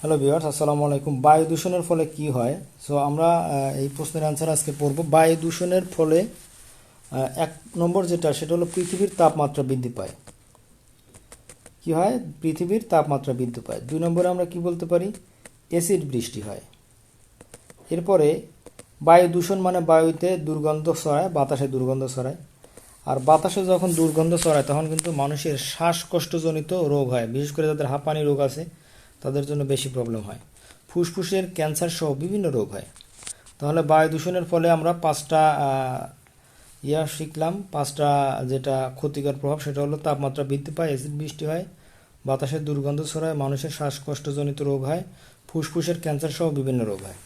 Hello viewers আসসালামু আলাইকুম। বায়ু দূষণের ফলে কি হয়? সো আমরা এই প্রশ্নের অ্যান্সার আজকে পড়ব। বায়ু দূষণের ফলে এক নম্বর যেটা, সেটা হলো পৃথিবীর তাপমাত্রা বৃদ্ধি পায়। কি হয়? পৃথিবীর তাপমাত্রা বৃদ্ধি পায়। দুই নম্বরে আমরা কি বলতে পারি? অ্যাসিড বৃষ্টি হয়। এরপরে বায়ু দূষণ মানে বায়ুতে দুর্গন্ধ ছড়ায়, বাতাসে দুর্গন্ধ ছড়ায়। আর বাতাসে যখন দুর্গন্ধ ছড়ায়, তখন কিন্তু মানুষের শ্বাসকষ্টজনিত রোগ হয়। বিশেষ করে যাদের হাঁপানি রোগ আছে তাদের জন্য বেশি প্রবলেম হয়। ফুসফুসের ক্যান্সার সহ বিভিন্ন রোগ হয়। তাহলে বায়ু দূষণের ফলে আমরা পাঁচটা ইয়া শিখলাম। পাঁচটা যেটা ক্ষতিকর প্রভাব, সেটা হলো তাপমাত্রা বৃদ্ধি পায় অ্যাসিড বৃষ্টি হয়, বাতাসের দুর্গন্ধ ছড়ায়, মানুষের শ্বাসকষ্টজনিত রোগ হয়, ফুসফুসের ক্যান্সার সহ বিভিন্ন রোগ হয়।